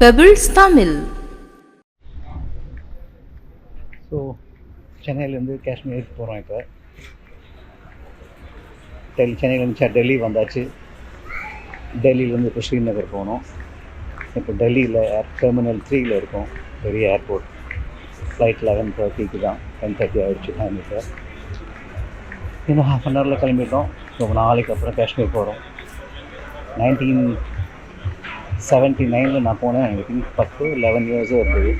Pebbles Tamil so சென்னையிலேருந்து காஷ்மீருக்கு போகிறோம் இப்போ. டெல்லி சென்னையிலேருந்து டெல்லி வந்தாச்சு. டெல்லியிலேருந்து இப்போ ஸ்ரீநகர் போனோம். இப்போ டெல்லியில் ஏர் டெர்மினல் த்ரீயில் இருக்கோம். பெரிய ஏர்போர்ட் ஃப்ளைட் லெவன் தேர்ட்டிக்கு தான். டென் தேர்ட்டி ஆகிடுச்சு டைம் இன்னும் ஹாஃப் அன் ஹவரில் கிளம்பிட்டோம். ரொம்ப நாளைக்கு அப்புறம் காஷ்மீர் போகிறோம் நைன்டீன் செவன்ட்டி நைனில் நான் போனேன். எனக்கு பத்து லெவன் இயர்ஸும் இருந்தது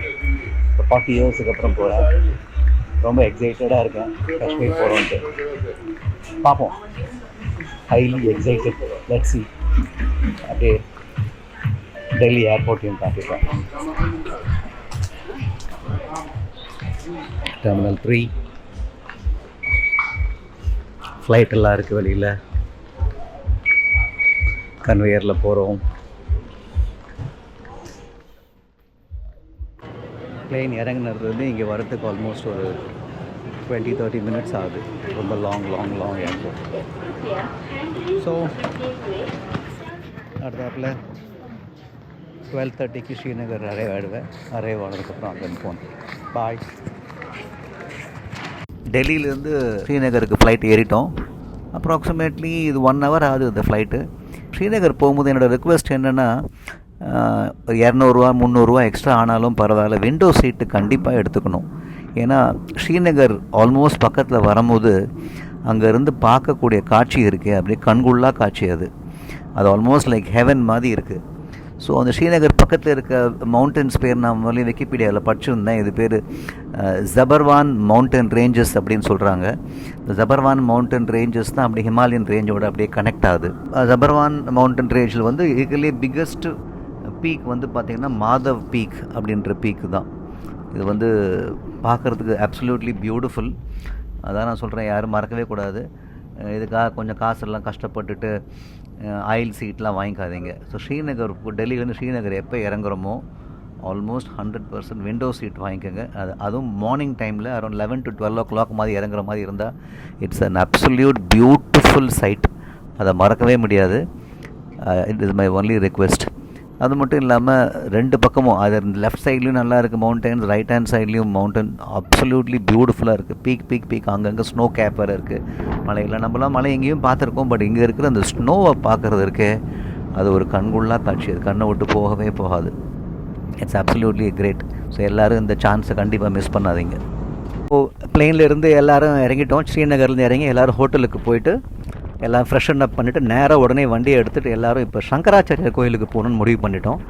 இப்போ ஃபார்ட்டி இயர்ஸுக்கு அப்புறம் போகிறேன் ரொம்ப எக்ஸைட்டடாக இருக்கேன். காஷ்மீர் போகிறோன்ட்டு பார்ப்போம். ஹைலி எக்ஸைட்டட் லெட் சி அப்படியே டெல்லி ஏர்போர்ட்டையும் காட்டிடுறேன் டெர்மினல் த்ரீ ஃப்ளைட் எல்லாம் இருக்குது வெளியில். கன்வேயரில் போகிறோம் பிளெயின் இறங்கினதுலேருந்து இங்கே வரத்துக்கு ஆல்மோஸ்ட் ஒரு டுவெண்ட்டி தேர்ட்டி மினிட்ஸ் ஆகுது. ரொம்ப long long long airport so அடுத்தாப்பில் twelve தேர்ட்டிக்கு ஸ்ரீநகர் அரைவ் ஆகிடுவேன் அரைவ் ஆனதுக்கப்புறம் அங்கேருந்து போனேன் பாய் டெல்லியிலேருந்து ஸ்ரீநகருக்கு ஃப்ளைட் ஏறிட்டோம். அப்ராக்சிமேட்லி இது ஒன் ஹவர் ஆகுது இந்த ஃப்ளைட்டு ஸ்ரீநகர் போகும்போது என்னோடய ரெக்வெஸ்ட் என்னென்னா ஒரு இரநூறுவா முந்நூறுரூவா எக்ஸ்ட்ரா ஆனாலும் பரவாயில்ல. விண்டோ சீட்டு கண்டிப்பாக எடுத்துக்கணும். ஏன்னா ஸ்ரீநகர் ஆல்மோஸ்ட் பக்கத்தில் வரும்போது அங்கேருந்து பார்க்கக்கூடிய காட்சி இருக்குது அப்படியே கண்குள்ளா காட்சி அது. அது ஆல்மோஸ்ட் லைக் ஹெவன் மாதிரி இருக்குது ஸோ அந்த ஸ்ரீநகர் பக்கத்தில் இருக்க மவுண்டன்ஸ் பேர் நான் முதல்ல விக்கிபீடியாவில் படிச்சிருந்தேன். இது பேர் ஜபர்வான் மவுண்டன் ரேஞ்சஸ் அப்படின்னு சொல்கிறாங்க இந்த ஜபர்வான் மவுண்டன் ரேஞ்சஸ் தான் அப்படி ஹிமாலயன் ரேஞ்சோட அப்படியே கனெக்ட் ஆகுது. ஜபர்வான் மவுண்டன் ரேஞ்சில் வந்து இதுலேயே பிக்கஸ்ட்டு பீக் வந்து பார்த்திங்கன்னா மாதவ் பீக் அப்படின்ற பீக் தான். இது வந்து பார்க்குறதுக்கு அப்சல்யூட்லி பியூட்டிஃபுல் அதான் நான் சொல்கிறேன் யாரும் மறக்கவே கூடாது. இதுக்காக கொஞ்சம் காசெல்லாம் கஷ்டப்பட்டுட்டு ஆயில் சீட்லாம் வாங்கிக்காதீங்க. ஸோ ஸ்ரீநகர் டெல்லியிலேருந்து ஸ்ரீநகர் எப்போ இறங்குறோமோ almost hundred percent window seat வாங்கிக்கோங்க. அது அதுவும் மார்னிங் டைமில் around eleven to twelve o'clock மாதிரி இறங்குற மாதிரி இருந்தால் it's an absolute beautiful sight அதை மறக்கவே முடியாது. It is my only request அது மட்டும் இல்லாமல் ரெண்டு பக்கமும் அது லெஃப்ட் சைட்லேயும் நல்லா இருக்குது மவுண்டன்ஸ் ரைட் ஹேண்ட் சைட்லேயும் மவுண்டன் அப்சல்யூட்லி பியூட்டிஃபுல்லாக இருக்குது பீக் பீக் பீக் அங்கங்கே ஸ்னோ கேப் வேறு இருக்குது மலையில் நம்மலாம் மலை எங்கேயும் பார்த்துருக்கோம் பட் இங்கே இருக்கிற அந்த ஸ்னோவை பார்க்குறது இருக்கே அது ஒரு கண்குள்ளா காட்சி. அது கண்ணை விட்டு போகவே போகாது. இட்ஸ் அப்சல்யூட்லி கிரேட் ஸோ எல்லோரும் இந்த சான்ஸை கண்டிப்பாக மிஸ் பண்ணாதீங்க. இப்போது பிளெயின்லேருந்து எல்லோரும் இறங்கிட்டோம். ஸ்ரீநகர்லேருந்து இறங்கி எல்லோரும் ஹோட்டலுக்கு போயிட்டு எல்லாம் ஃப்ரெஷ்ஷன் அப் பண்ணிவிட்டு நேராக உடனே வண்டியை எடுத்துகிட்டு எல்லோரும் இப்போ சங்கராச்சாரியர் கோயிலுக்கு போகணுன்னு முடிவு பண்ணிட்டோம்.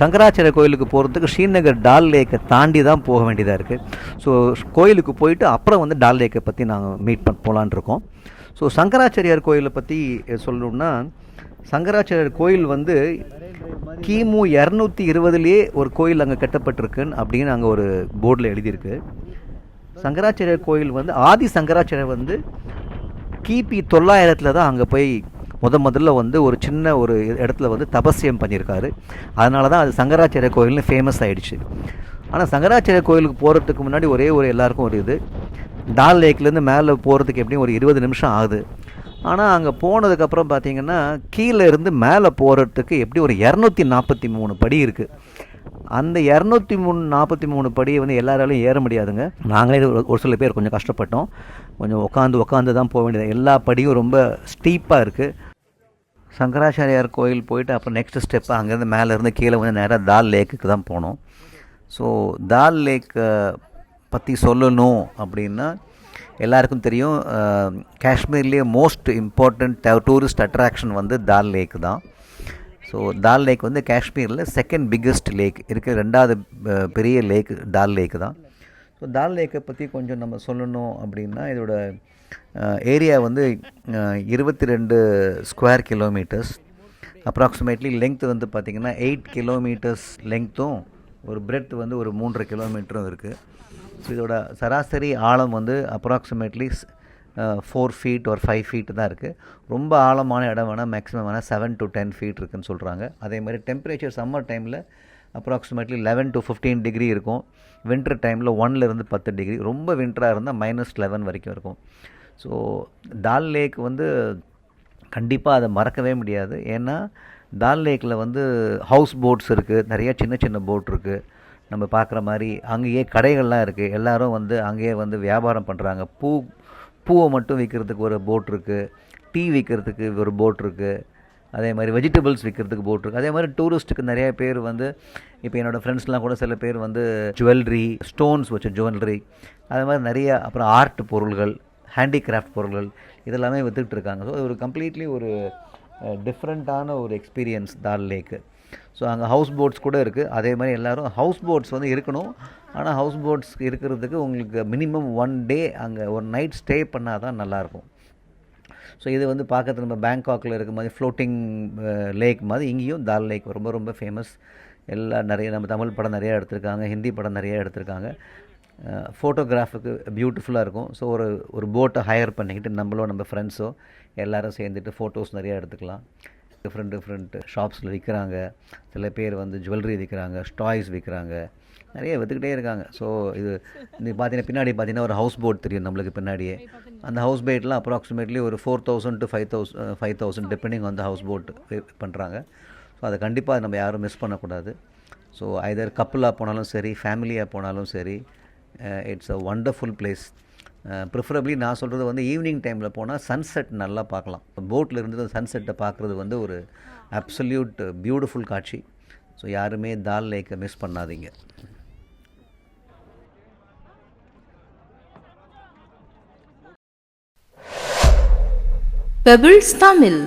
சங்கராச்சாரிய கோயிலுக்கு போகிறதுக்கு ஸ்ரீநகர் டால் லேக்கை தாண்டி தான் போக வேண்டியதாக இருக்குது ஸோ கோயிலுக்கு போயிட்டு அப்புறம் வந்து டால் லேக்கை பற்றி நாங்கள் மீட் பண்ண போகலான் இருக்கோம். ஸோ சங்கராச்சாரியார் கோயிலை பற்றி சொல்லணும்னா சங்கராச்சாரியர் கோயில் வந்து கிமு இரநூத்தி இருபதுலேயே ஒரு கோயில் அங்கே கட்டப்பட்டிருக்குன்னு அப்படின்னு அங்கே ஒரு போர்டில் எழுதியிருக்கு. சங்கராச்சாரியர் கோயில் வந்து ஆதி சங்கராச்சாரியர் வந்து கிபி தொள்ளாயிரத்தில் தான் அங்கே போய் முத முதல்ல வந்து ஒரு சின்ன ஒரு இடத்துல வந்து தபஸ்யம் பண்ணியிருக்காரு. அதனால தான் அது சங்கராச்சாரிய கோயில்னு ஃபேமஸ் ஆகிடுச்சு ஆனால் சங்கராச்சாரிய கோயிலுக்கு போகிறதுக்கு முன்னாடி ஒரே ஒரு எல்லாருக்கும் ஒரு இது. டால் லேக்லேருந்து மேலே போகிறதுக்கு எப்படியும் ஒரு இருபது நிமிஷம் ஆகுது. ஆனால் அங்கே போனதுக்கப்புறம் பார்த்தீங்கன்னா கீழே இருந்து மேலே போகிறதுக்கு எப்படி ஒரு இரநூத்தி நாற்பத்தி மூணு படி இருக்குது அந்த இரநூத்தி மூணு நாற்பத்தி மூணு படியை வந்து எல்லாராலையும் ஏற முடியாதுங்க. நாங்களே ஒரு- ஒரு சில பேர் கொஞ்சம் கஷ்டப்பட்டோம். கொஞ்சம் உட்காந்து உட்காந்து தான் போக வேண்டியது. எல்லா படியும் ரொம்ப ஸ்டீப்பாக இருக்குது சங்கராச்சாரியார் கோயில் போயிட்டு அப்புறம் நெக்ஸ்ட் ஸ்டெப்பு அங்கேருந்து மேலேருந்து கீழே வந்து நேராக தால் லேக்குக்கு தான் போனோம். ஸோ தால் லேக்கை பற்றி சொல்லணும் அப்படின்னா எல்லாருக்கும் தெரியும் காஷ்மீர்லேயே மோஸ்ட் இம்பார்ட்டண்ட் டூரிஸ்ட் அட்ராக்ஷன் வந்து தால் லேக் தான். ஸோ தால் லேக் வந்து காஷ்மீரில் செகண்ட் பிக்கஸ்ட் லேக் இருக்க ரெண்டாவது பெரிய லேக் தால் லேக் தான். ஸோ தால் லேக்கை பற்றி கொஞ்சம் நம்ம சொல்லணும் அப்படின்னா இதோட ஏரியா வந்து இருபத்தி ரெண்டு ஸ்கொயர் கிலோமீட்டர்ஸ் அப்ராக்சிமேட்லி லெங்த் வந்து பார்த்திங்கன்னா எயிட் கிலோமீட்டர்ஸ் லெங்க்த்தும் ஒரு பிரெத் வந்து ஒரு மூன்றரை கிலோமீட்டரும் இருக்குது ஸோ இதோட சராசரி ஆழம் வந்து அப்ராக்சிமேட்லி ஃபோர் ஃபீட் ஒரு ஃபைவ் ஃபீட் தான் இருக்குது ரொம்ப ஆழமான இடம் வேணால் மேக்ஸிமம் வேணால் செவன் டு டென் ஃபீட் இருக்குன்னு சொல்கிறாங்க அதே மாதிரி டெம்பரேச்சர் சம்மர் டைமில் approximately eleven to fifteen degree இருக்கும். வின்டர் டைமில் ஒன்லேருந்து பத்து டிகிரி ரொம்ப வின்டராக இருந்தால் மைனஸ் லெவன் வரைக்கும் இருக்கும். ஸோ தால் லேக் வந்து கண்டிப்பாக அதை மறக்கவே முடியாது. ஏன்னா தால் லேக்கில் வந்து ஹவுஸ் போட்ஸ் இருக்குது நிறைய சின்ன சின்ன போட் இருக்குது நம்ம பார்க்குற மாதிரி அங்கேயே கடைகள்லாம் இருக்குது எல்லோரும் வந்து அங்கேயே வந்து வியாபாரம் பண்ணுறாங்க பூ பூவை மட்டும் விற்கிறதுக்கு ஒரு போட் இருக்குது டீ விற்கிறதுக்கு ஒரு போட் இருக்குது அதே மாதிரி வெஜிடபிள்ஸ் விற்கிறதுக்கு போட் இருக்குது அதே மாதிரி டூரிஸ்ட்டுக்கு நிறைய பேர் வந்து இப்போ என்னோடய ஃப்ரெண்ட்ஸ்லாம் கூட சில பேர் வந்து ஜுவல்லரி ஸ்டோன்ஸ் வச்ச ஜுவல்லரி அதே மாதிரி நிறைய அப்புறம் ஆர்ட் பொருள்கள் ஹேண்டிகிராஃப்ட் பொருள்கள் இதெல்லாமே விற்றுக்கிட்டு இருக்காங்க. ஸோ ஒரு கம்ப்ளீட்லி ஒரு டிஃப்ரெண்ட்டான ஒரு எக்ஸ்பீரியன்ஸ் தால் லேக்கு ஸோ அங்கே ஹவுஸ் போட்ஸ் கூட இருக்குது அதே மாதிரி எல்லோரும் ஹவுஸ் போட்ஸ் வந்து இருக்கணும். ஆனால் ஹவுஸ் போட்ஸ் இருக்கிறதுக்கு உங்களுக்கு மினிமம் ஒன் டே அங்கே ஒரு நைட் ஸ்டே பண்ணால் தான் நல்லாயிருக்கும். ஸோ இது வந்து பார்க்கறது நம்ம பேங்காக்கில் இருக்க மாதிரி ஃப்ளோட்டிங் லேக் மாதிரி இங்கேயும் தால் லேக் ரொம்ப ரொம்ப ஃபேமஸ் எல்லா நிறைய நம்ம தமிழ் படம் நிறையா எடுத்திருக்காங்க ஹிந்தி படம் நிறையா எடுத்திருக்காங்க. ஃபோட்டோகிராஃபுக்கு பியூட்டிஃபுல்லாக இருக்கும். ஸோ ஒரு ஒரு போட்டை ஹையர் பண்ணிக்கிட்டு நம்மளோ நம்ம ஃப்ரெண்ட்ஸோ எல்லோரும் சேர்ந்துட்டு ஃபோட்டோஸ் நிறையா எடுத்துக்கலாம். டிஃப்ரெண்ட் டிஃப்ரெண்ட் ஷாப்ஸில் விற்கிறாங்க சில பேர் வந்து ஜுவல்லரி விற்கிறாங்க ஸ்டாய்ஸ் விற்கிறாங்க நிறைய விற்றுக்கிட்டே இருக்காங்க. ஸோ இது இது பார்த்தீங்கன்னா பின்னாடி பார்த்தீங்கன்னா ஒரு ஹவுஸ் போட் தெரியும் நம்மளுக்கு பின்னாடியே. அந்த ஹவுஸ் போட்லாம் அப்ராக்சிமேட்லி ஒரு four thousand to five thousand five thousand depending வந்து ஹவுஸ் போட் பண்ணுறாங்க ஸோ அதை கண்டிப்பாக நம்ம யாரும் மிஸ் பண்ணக்கூடாது. ஸோ ஐதர் கப்புளாக போனாலும் சரி ஃபேமிலியாக போனாலும் சரி it's a wonderful place preferably நான் சொல்கிறது வந்து ஈவினிங் டைமில் போனால் சன்செட் நல்லா பார்க்கலாம். போட்டில் இருந்து சன்செட்டை பார்க்குறது வந்து ஒரு அப்சல்யூட் பியூட்டிஃபுல் காட்சி. ஸோ யாருமே தால் லேக்கை மிஸ் பண்ணாதீங்க. பெபிள்ஸ் தமிழ்